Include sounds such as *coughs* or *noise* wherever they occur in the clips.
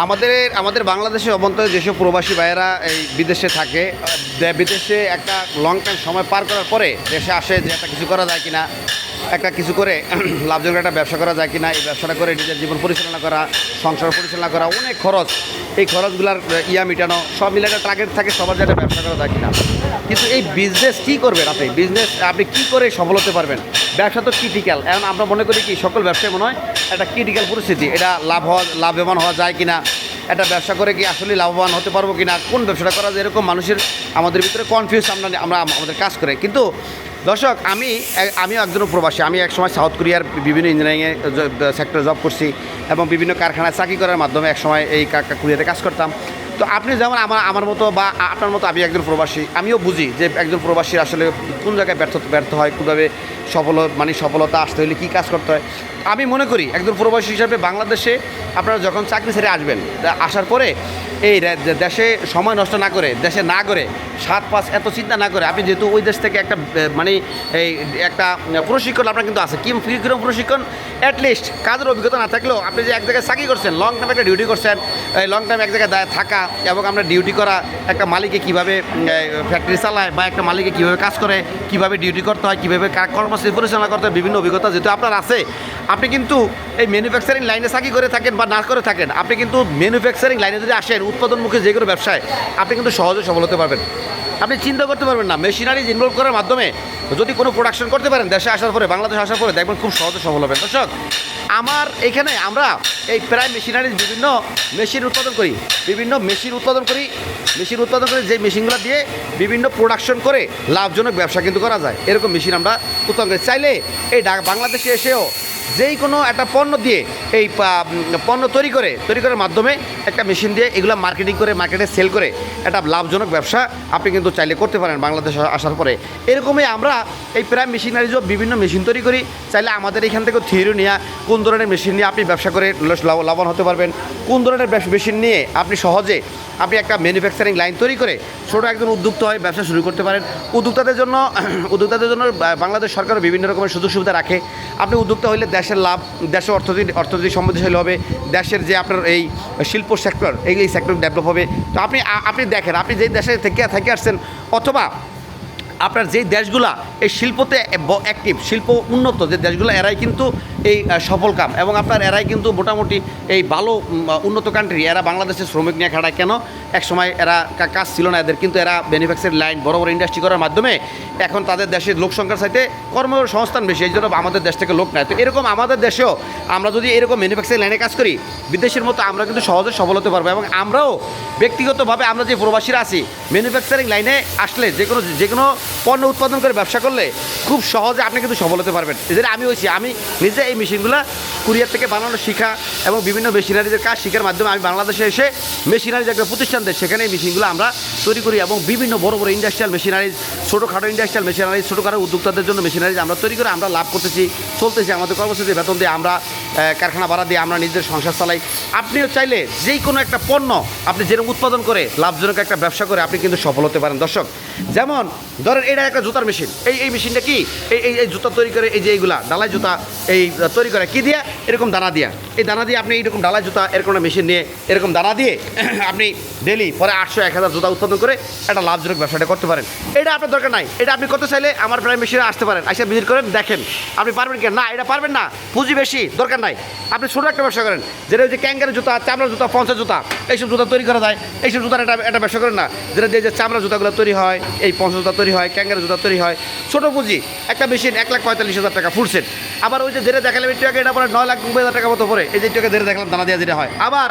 আমাদের আমাদের বাংলাদেশের অভ্যন্তরে যেসব প্রবাসী ভাইয়েরা এই বিদেশে থাকে বিদেশে একটা লং টাইম সময় পার করার পরে দেশে আসে যে একটা কিছু করা যায় কিনা। একটা কিছু করে *clears throat* লাভজনক একটা ব্যবসা করা যায় কি না এই ব্যবসাটা করে নিজের জীবন পরিচালনা করা, সংসার পরিচালনা করা, অনেক খরচ। এই খরচগুলার ইয়া মিটানো, সব মিলে একটা টার্গেট থাকে সবার যে একটা ব্যবসা করা যায় কিনা। কিন্তু এই বিজনেস কী করবেন আপনি? বিজনেস আপনি কী করে সফল হতে পারবেন? ব্যবসা তো ক্রিটিক্যাল এখন আমরা মনে করি কি, সকল ব্যবসায় মনে হয় একটা ক্রিটিক্যাল পরিস্থিতি। এটা লাভ হওয়া, লাভবান হওয়া যায় কি না একটা ব্যবসা করে কি আসলে লাভবান হতে পারব কি না কোন ব্যবসাটা করা যায়? এরকম মানুষের আমাদের ভিতরে কনফিউজ আমরা আমরা, আমাদের কাজ করে। কিন্তু দর্শক, আমি আমিও একজন প্রবাসী। আমি একসময় সাউথ কোরিয়ার বিভিন্ন ইঞ্জিনিয়ারিংয়ে সেক্টরে জব করছি এবং বিভিন্ন কারখানায় চাকরি করার মাধ্যমে একসময় এই কোরিয়াতে কাজ করতাম। তো আপনি যেমন আমার আমার মতো বা আপনার মতো আমি একজন প্রবাসী, আমিও বুঝি যে একজন প্রবাসী আসলে কোন জায়গায় ব্যর্থ ব্যর্থ হয়, কীভাবে সফল মানে সফলতা আসতে হলে কী কাজ করতে হয়। আমি মনে করি একজন প্রবাসী হিসাবে বাংলাদেশে আপনারা যখন চাকরি ছেড়ে আসবেন আসার পরে এই দেশে সময় নষ্ট না করে, দেশে না করে, সাত পাঁচ এত চিন্তা না করে, আপনি যেহেতু ওই দেশ থেকে একটা মানে এই একটা প্রশিক্ষণ আপনার কিন্তু আছে। কি কীরকম প্রশিক্ষণ? অ্যাটলিস্ট কাজের অভিজ্ঞতা না থাকলেও আপনি যে এক জায়গায় চাকরি করছেন লং টাইম একটা ডিউটি করছেন, এই লং টাইম এক জায়গায় দাঁড়ায় থাকা এবং আমরা ডিউটি করা একটা মালিকে কীভাবে ফ্যাক্টরি চালায় বা একটা মালিকে কীভাবে কাজ করে, কীভাবে ডিউটি করতে হয়, কীভাবে কর্মসূচি পরিচালনা করতে হয়, বিভিন্ন অভিজ্ঞতা যেহেতু আপনার আছে আপনি কিন্তু এই ম্যানুফ্যাকচারিং লাইনে চাকরি করে থাকেন বা না করে থাকেন, আপনি কিন্তু ম্যানুফ্যাকচারিং লাইনে যদি আসেন, উৎপাদনমুখী যে কোনো ব্যবসায়, আপনি কিন্তু সহজে সফল হতে পারবেন। আপনি চিন্তা করতে পারবেন না মেশিনারিজ ইনভলভ করার মাধ্যমে যদি কোনো প্রোডাকশন করতে পারেন, দেশে আসার পরে, বাংলাদেশে আসার পরে দেখবেন খুব সহজে সফল হবেন। দর্শক আমার এখানে আমরা এই প্রায় মেশিনারিজ বিভিন্ন মেশিন উৎপাদন করি, বিভিন্ন মেশিন উৎপাদন করি, মেশিন উৎপাদন করে যে মেশিনগুলো দিয়ে বিভিন্ন প্রোডাকশন করে লাভজনক ব্যবসা কিন্তু করা যায়। এরকম মেশিন আমরা উৎপাদন করি। চাইলে এই বাংলাদেশে এসেও যেই কোনো একটা পণ্য দিয়ে এই পণ্য তৈরি করে, তৈরি করার মাধ্যমে একটা মেশিন দিয়ে এগুলো মার্কেটিং করে মার্কেটে সেল করে একটা লাভজনক ব্যবসা আপনি কিন্তু চাইলে করতে পারেন বাংলাদেশ আসার পরে। এরকমই আমরা এই প্রায় মেশিনারিজও বিভিন্ন মেশিন তৈরি করি। চাইলে আমাদের এখান থেকে থিওরি নেওয়া কোন ধরনের মেশিন নিয়ে আপনি ব্যবসা করে লাভ- লাভবান হতে পারবেন? কোন ধরনের মেশিন নিয়ে আপনি সহজে আপনি একটা ম্যানুফ্যাকচারিং লাইন তৈরি করে ছোটো একজন উদ্যোক্তা হয়ে ব্যবসা শুরু করতে পারেন? উদ্যোক্তাদের জন্য *clears throat* উদ্যোক্তাদের জন্য বাংলাদেশ সরকার বিভিন্ন রকমের সুযোগ সুবিধা রাখে। আপনি উদ্যোক্তা হইলে দেশের লাভ দেশের অর্থনীতি অর্থনীতি সমৃদ্ধশালী হবে, দেশের যে আপনার এই শিল্প সেক্টর এই এই সেক্টর ডেভেলপ হবে। তো আপনি আপনি দেখেন, আপনি যেই দেশে থেকে থেকে আসছেন, অথবা আপনার যেই দেশগুলা এই শিল্পতে অ্যাক্টিভ শিল্প উন্নত, যে দেশগুলো এরাই কিন্তু এই সফল কাম। এবং আপনার এরাই কিন্তু মোটামুটি এই ভালো উন্নত কান্ট্রি এরা বাংলাদেশের শ্রমিক নিয়ে খাড়ায় কেন? এক সময় এরা কাজ ছিল না এদের, কিন্তু এরা ম্যানুফ্যাকচারিং লাইন বড় বড় ইন্ডাস্ট্রি করার মাধ্যমে এখন তাদের দেশের লোক সংখ্যার সাথে কর্মসংস্থান বেশি, এই জন্য আমাদের দেশ থেকে লোক নেয়। তো এরকম আমাদের দেশেও আমরা যদি এরকম ম্যানুফ্যাকচারিং লাইনে কাজ করি, বিদেশের মতো আমরা কিন্তু সহজে সফল হতে পারব। এবং আমরাও ব্যক্তিগতভাবে আমরা যে প্রবাসীরা আছি ম্যানুফ্যাকচারিং লাইনে আসলে যে কোনো যে কোনো পণ্য উৎপাদন করে ব্যবসা করলে খুব সহজে আপনি কিন্তু সফল হতে পারবেন। এদের আমি হয়েছি, আমি নিজে এই মেশিনগুলো কুরিয়ার থেকে বানানো শেখা এবং বিভিন্ন মেশিনারিদের কাজ শিখার মাধ্যমে আমি বাংলাদেশে এসে মেশিনারিজ একটা প্রতিষ্ঠান দেয়, সেখানে এই মেশিনগুলো আমরা তৈরি করি এবং বিভিন্ন বড় বড় ইন্ডাস্ট্রিয়াল মেশিনারিজ ছোটোখাটো ইন্ডাস্ট্রিয়াল মেশিনারিজ ছোটোখাটো উদ্যোক্তাদের জন্য মেশিনারিজ আমরা তৈরি করে আমরা লাভ করতেছি, চলতেছি আমাদের কর্মসূচি বেতন দিয়ে আমরা কারখানা ভাড়া দিয়ে আমরা নিজেদের সংসার চালাই। আপনিও চাইলে যেই কোনো একটা পণ্য আপনি যেরকম উৎপাদন করে লাভজনক একটা ব্যবসা করে আপনি কিন্তু সফল হতে পারেন। দর্শক, যেমন ধরেন এটা একটা জুতার মেশিন। এই এই মেশিনটা কি? এই এই জুতা তৈরি করে এই যে এইগুলা ডালাই জুতা এই তৈরি করে কি দিয়া? এরকম দানা দিয়া। এই দানা দিয়ে আপনি এইরকম ডালাই জুতা, এরকম একটা মেশিন নিয়ে এরকম দানা দিয়ে *clears throat* আপনি ডেলি পরে আটশো, এক হাজার জুতা উৎপাদন করে একটা লাভজনক ব্যবসাটা করতে পারেন। এটা আপনার দরকার নাই। এটা আপনি করতে চাইলে আমার প্রায় মেশিনে আসতে পারেন। আসে ভিজিট করেন, দেখেন। আপনি পারবেন কি না? এটা পারবেন না। পুঁজি বেশি, দরকার নাই। আপনি ছোটো একটা ব্যবসা করেন, যেটা হচ্ছে ক্যাঙ্গারের জুতা, চামড়ার জুতা পঞ্চাশ জুতা, এইসব জুতা তৈরি করা যায়। এইসব জুতার এটা এটা ব্যবসা করেন না। যেটা দিয়ে যে চামড়া জুতাগুলো তৈরি হয়, এই পঞ্চাশ জুতা তৈরি হয়, ক্যাঙ্গারের জুতা তৈরি হয়। ছোটো পুঁজি, একটা মেশিন এক লাখ পঁয়তাল্লিশ হাজার টাকা ফুটছেন আবার ওই যে ধীরে দেখালাম একটু আগে এটা পরে নয় লাখ নব্বই হাজার টাকা মতো পরে। এই যে একটু আগে যেটা দেখালাম, দানা দেওয়া যেটা হয়। আবার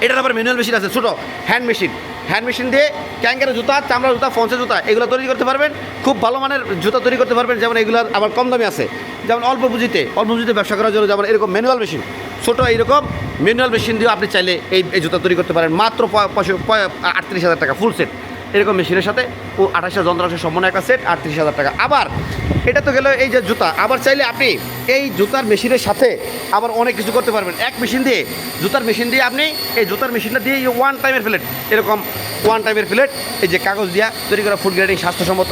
এটার আবার ম্যানুয়াল মেশিন আছে, ছোটো হ্যান্ড মেশিন হ্যান্ড মেশিন দিয়ে ক্যাঙ্গারের জুতা, চামড়া জুতা ফন্সের জুতা, এগুলো তৈরি করতে পারবেন। খুব ভালো মানের জুতা তৈরি করতে পারবেন, যেমন এগুলো আবার কম দামে আছে। যেমন অল্প পুঁজিতে অল্প পুঁজিতে ব্যবসা করার জন্য যেমন এরকম ম্যানুয়াল মেশিন ছোটো এইরকম ম্যানুয়াল মেশিন দিয়েও আপনি চাইলে এই জুতা তৈরি করতে পারেন। মাত্র পয়- পয়সা- পয়- আটত্রিশ হাজার টাকা ফুল সেট এরকম মেশিনের সাথে ও আঠাশটা যন্ত্রাংশের সম্পন্ন একটা সেট আটত্রিশ হাজার টাকা। আবার, এটা তো গেল এই যে জুতা। আবার চাইলে আপনি এই জুতার মেশিনের সাথে আবার অনেক কিছু করতে পারবেন। এক মেশিন দিয়ে, জুতার মেশিন দিয়ে আপনি এই জুতার মেশিনটা দিয়ে ওয়ান টাইমের প্লেট এরকম ওয়ান টাইমের প্লেট এই যে কাগজ দিয়া তৈরি করা ফুড গ্রেডিং স্বাস্থ্যসম্মত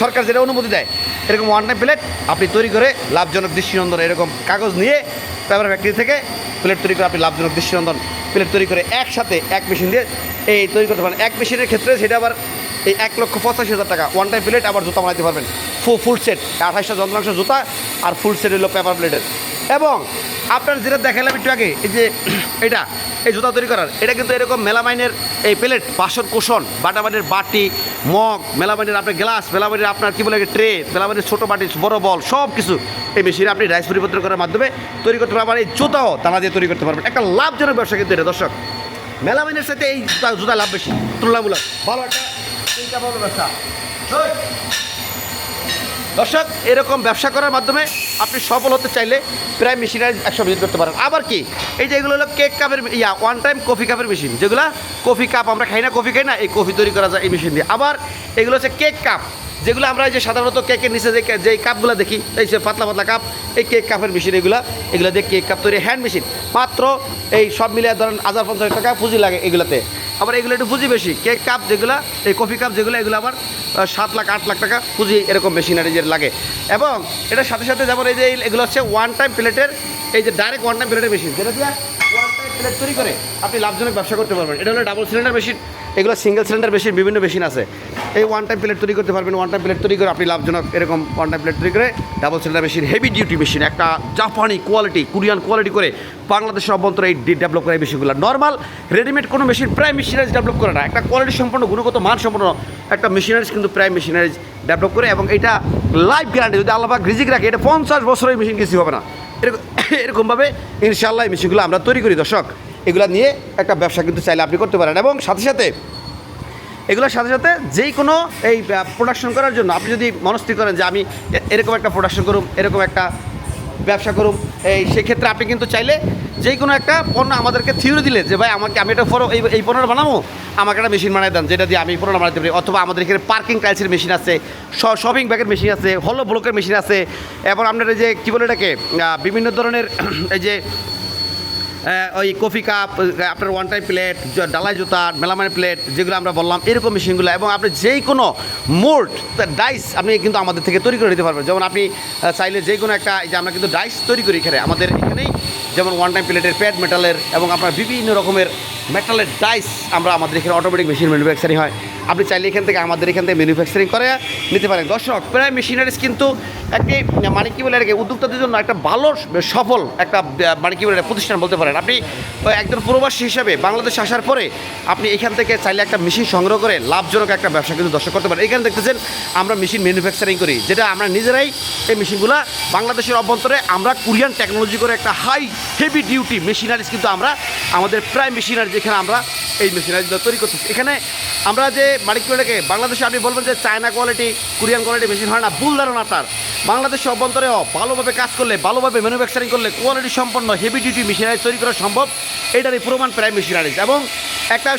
সরকার যেটা অনুমতি দেয়, এরকম ওয়ান টাইম প্লেট আপনি তৈরি করে লাভজনক দৃষ্টিনন্দন এরকম কাগজ নিয়ে পেপার ফ্যাক্টরি থেকে প্লেট তৈরি করে আপনি লাভজনক দৃষ্টিনন্দন প্লেট তৈরি করে একসাথে এক মেশিন দিয়ে এই তৈরি করতে পারেন। এক মেশিনের ক্ষেত্রে সেটা আবার এই এক লক্ষ পঁচাশি হাজার টাকা। ওয়ান টাইম প্লেট আবার জুতা বানাতে পারবেন। ফু ফুল সেট আঠাশটা যন্ত্রাংশ জুতা আর ফুল সেট হলো পেপার প্লেটের এবং আপনার যেটা দেখালাম একটু আগে, এই যে *clears throat* এটা এই জুতা তৈরি করার। এটা কিন্তু এরকম মেলামাইনের এই প্লেট, বাসন কোষণ বাটাবাটির বাটি, মগ, মেলামাইনের আপনার গ্লাস, মেলামাইনের আপনার কী বলে ট্রে, মেলামাইনের ছোটো বাটি, বড় বল সব কিছু এই মেশিনে আপনি রাইস পরিবর্তন করার মাধ্যমে তৈরি করতে পারবেন, এই জুতাও দানা দিয়ে তৈরি করতে পারবেন। একটা লাভজনক ব্যবসা কিন্তু এটা, দর্শক। মেলামাইনের সাথে এই জুতা লাভ বেশি, তুলনামূলক। ভালো একটা ভালো ব্যবসা। দর্শক, এরকম ব্যবসা করার মাধ্যমে আপনি সফল হতে চাইলে প্রায় মেশিনারি একশো ভিজিট করতে পারেন। আবার কি, এই যে এগুলো হলো কেক কাপের ইয়া ওয়ান টাইম কফি কাপের মেশিন যেগুলো কফি কাপ আমরা খাই না কফি খাই না, এই কফি তৈরি করা যায় এই মেশিন দিয়ে। আবার এগুলো হচ্ছে কেক কাপ যেগুলো আমরা যে সাধারণত কেকের নিচে যে যে কাপগুলো দেখি, এই যে পাতলা পাতলা কাপ এই কেক কাপের মেশিন এগুলো এগুলো দিয়ে কেক কাপ তৈরি হ্যান্ড মেশিন মাত্র এই সব মিলিয়ে ধরেন হাজার পঞ্চাশ টাকা পুঁজি লাগে এগুলোতে। আবার এগুলো একটু পুঁজি বেশি। কেক কাপ যেগুলো, এই কফি কাপ যেগুলো, এগুলো আবার সাত লাখ, আট লাখ টাকা পুঁজি এরকম মেশিনারি যে লাগে। এবং এটার সাথে সাথে যেমন এই যে এগুলো হচ্ছে ওয়ান টাইম প্লেটের, এই যে ডাইরেক্ট ওয়ান টাইম প্লেটের মেশিন যেটা দিয়ে ওয়ান টাইম প্লেট তৈরি করে আপনি লাভজনক ব্যবসা করতে পারবেন। এটা হলো ডাবল সিলিন্ডার মেশিন এগুলো সিঙ্গেল সিলিন্ডার মেশিন বিভিন্ন মেশিন আছে। এই ওয়ান টাইম প্লেট তৈরি করতে পারবেন ওয়ান টাইম প্লেট তৈরি করে আপনি লাভজনক এরকম ওয়ান টাইম প্লেট তৈরি করে double cylinder machine heavy duty machine একটা জাপানি কোয়ালিটি কোরিয়ান কোয়ালিটি করে বাংলাদেশের অভ্যন্তরে এই ডেভেলপ করে এই মেশিনগুলো নর্মাল রেডিমেড কোনো মেশিন প্রায় মেশিনারিজ ডেভেলপ করে না। একটা কোয়ালিটি সম্পন্ন, গুণগত মান সম্পন্ন একটা মেশিনারিজ কিন্তু প্রায় মেশিনারিজ ডেভেলপ করে এবং এটা লাইফ গ্যারান্টি যদি আল্লাহ রিজিক রাখে, এটা পঞ্চাশ বছরের মেশিন কিছু হবে না। এরকম *coughs* এরকমভাবে ইনশাল্লাহ এই মেশিনগুলো আমরা তৈরি করি। দর্শক, এগুলো নিয়ে একটা ব্যবসা কিন্তু চাইলে আপনি করতে পারেন এবং সাথে সাথে এগুলোর সাথে সাথে যেই কোনো এই প্রোডাকশন করার জন্য আপনি যদি মনস্থির করেন যে আমি এরকম একটা প্রোডাকশন করুম, এরকম একটা ব্যবসা করুম, এই সেক্ষেত্রে আপনি কিন্তু চাইলে যেই কোনো একটা পণ্য আমাদেরকে থিওরি দিলে যে, ভাই, আমাকে আমি এটা ফটো এই এই পণ্যটা বানাবো, আমাকে একটা মেশিন বানাই দেন, যেটা দিয়ে আমি পণ্যটা বানাতে পারি। অথবা আমাদের এখানে পার্কিং টাইলসের মেশিন আছে শপিং ব্যাগের মেশিন আছে হলো ব্লকের মেশিন আছে। এবং আপনার এই যে, কী বলে এটাকে? বিভিন্ন ধরনের *clears throat* এই যে ওই কফি কাপ আপনার ওয়ান টাইম প্লেট ডালাই জুতা, মেলামানের প্লেট যেগুলো আমরা বললাম, এরকম মেশিনগুলো এবং আপনি যেই কোনো মোল্ড ডাইস আপনি কিন্তু আমাদের থেকে তৈরি করে নিতে পারবেন। যেমন আপনি চাইলে যে কোনো একটা যে আমরা কিন্তু ডাইস তৈরি করি এখানে। আমাদের এখানেই যেমন ওয়ান টাইম প্লেটের প্যাড মেটালের এবং আপনার বিভিন্ন রকমের মেটালের ডাইস আমরা আমাদের এখানে অটোমেটিক মেশিন ম্যানুফ্যাকচারিং হয়। আপনি চাইলে এখান থেকে আমাদের এখান থেকে ম্যানুফ্যাকচারিং করে নিতে পারেন। দর্শক, প্রায় মেশিনারিজ কিন্তু একটি মানে কী বলে আর কি উদ্যোক্তাদের জন্য একটা ভালো সফল একটা মানে কী বলে প্রতিষ্ঠান বলতে পারেন। আপনি একজন প্রবাসী হিসাবে বাংলাদেশ আসার পরে আপনি এখান থেকে চাইলে একটা মেশিন সংগ্রহ করে লাভজনক একটা ব্যবসা কিন্তু দর্শক করতে পারেন। এখানে দেখতেছেন, আমরা মেশিন ম্যানুফ্যাকচারিং করি, যেটা আমরা নিজেরাই এই মেশিনগুলো বাংলাদেশের অভ্যন্তরে আমরা কোরিয়ান টেকনোলজি করে একটা হাই হেভি ডিউটি মেশিনারিজ কিন্তু আমরা, আমাদের প্রায় মেশিনারি যেখানে আমরা এই মেশিনারিগুলো তৈরি করতেছে। এখানে আমরা যে করে বাংলাদেশে আপনি বলবেন যে China quality Korean quality machine হয় না, ভুল ধারণা তার। বাংলাদেশের অভ্যন্তরে ভালোভাবে কাজ করলে, ভালোভাবে ম্যানুফ্যাকচারিং করলে কোয়ালিটি সম্পন্ন হেভি ডিউটি মেশিনারি তৈরি করা সম্ভব। এটারই প্রমাণ প্রায় মেশিনারিজ এবং একটা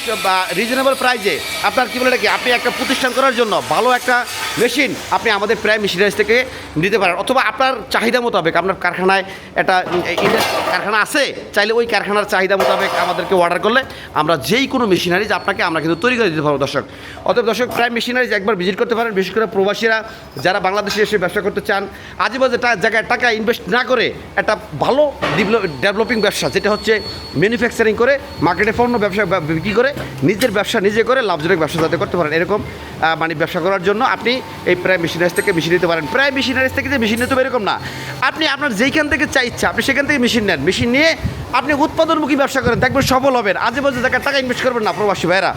রিজনেবল প্রাইজে আপনার কী বলে কি? আপনি একটা প্রতিষ্ঠান করার জন্য ভালো একটা মেশিন আপনি আমাদের প্রায় মেশিনারিজ থেকে নিতে পারেন। অথবা আপনার চাহিদা মোতাবেক আপনার কারখানায় একটা কারখানা আছে, চাইলে ওই কারখানার চাহিদা মোতাবেক আমাদেরকে অর্ডার করলে আমরা যেই কোনো মেশিনারিজ আপনাকে আমরা কিন্তু তৈরি করে দিতে পারব দর্শক। অতএব দর্শক, প্রায় মেশিনারিজ একবার ভিজিট করতে পারেন। বিশেষ করে প্রবাসীরা যারা বাংলাদেশে এসে ব্যবসা করতে চান, আজেবাজে জায়গায় টাকা ইনভেস্ট না করে একটা ভালো ডেভেলপিং ব্যবসা, যেটা হচ্ছে ম্যানুফ্যাকচারিং করে মার্কেটে পণ্য ব্যবসা বিক্রি করে, নিজের ব্যবসা নিজে করে লাভজনক ব্যবসা যাতে করতে পারেন। এরকম মানে ব্যবসা করার জন্য আপনি এই প্রায় মেশিনারিজ থেকে মেশিন নিতে পারেন। প্রায় মেশিনারিজ থেকে যে মেশিন নিতে হবে এরকম না। আপনি আপনার যেইখান থেকে চাই ইচ্ছা, আপনি সেখান থেকে মেশিন নেন। মেশিন নিয়ে আপনি উৎপাদনমুখী ব্যবসা করেন, দেখবেন সফল হবেন। আজে বাজে জায়গায় টাকা ইনভেস্ট করবেন না, প্রবাসী ভাইরা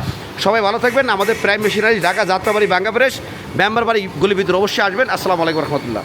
সবাই ভালো থাকবেন। আমাদের প্রাইম মেশিনারি ঢাকা, যাত্রাবাড়ি, বাঙ্গাপ্রেশ মেম্বার বাড়ি গলি ভিতরে অবশ্যই আসবেন। আসসালামু আলাইকুম রহমতুল্লাহ।